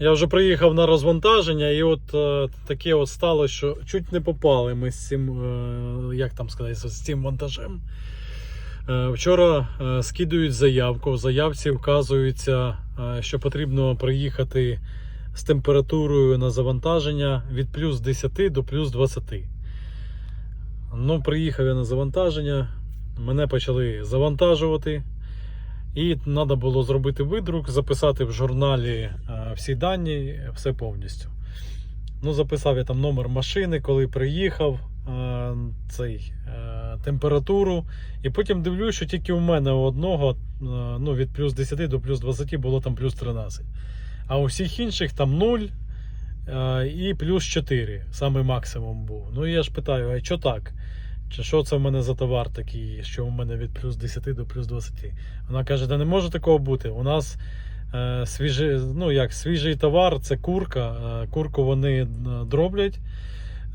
Я вже приїхав на розвантаження, і от е, таке от стало, що чуть не попали ми з цим, е, як там сказати, з цим вантажем. Е, вчора е, скидують заявку. В заявці вказується, е, що потрібно приїхати з температурою на завантаження від плюс 10 до плюс 20. Ну, приїхав я на завантаження, мене почали завантажувати. І треба було зробити видрук, записати в журналі е, всі дані, все повністю. Ну, записав я там номер машини, коли приїхав, е, цей, е, температуру. І потім дивлюсь, що тільки у мене у одного ну, від плюс 10 до плюс 20 було там плюс 13. А у всіх інших там 0 е, і плюс 4, саме максимум був. Ну я ж питаю, а що так? Чи що це в мене за товар такий, що у мене від плюс 10 до плюс 20? Вона каже, да не може такого бути. У нас е, свіжий, ну як, свіжий товар це курка. Е, курку вони е, дроблять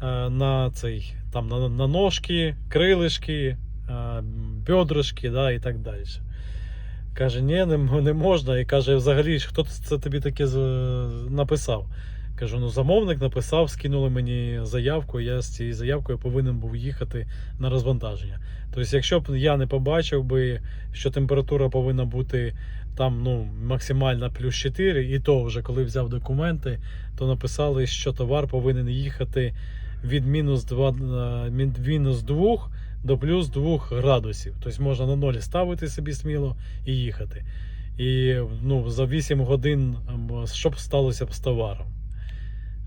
е, на цей, там, на, на ножки, крилишки, е, бедрышки да, і так далі. Каже, ні, не, не можна. І каже, взагалі, хто це тобі таке написав? Кажу, ну замовник написав, скинули мені заявку, я з цією заявкою повинен був їхати на розвантаження. Тобто, якщо б я не побачив би, що температура повинна бути там ну, максимально плюс 4, і то вже коли взяв документи, то написали, що товар повинен їхати від мінус 2, е, від мінус 2 до плюс 2 градусів. Тобто можна на нолі ставити собі сміло і їхати. І ну, за 8 годин м, що б сталося б з товаром?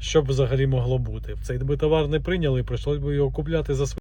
Що б взагалі могло бути? Цей би товар не прийняли, прийшлось би його купляти за свої.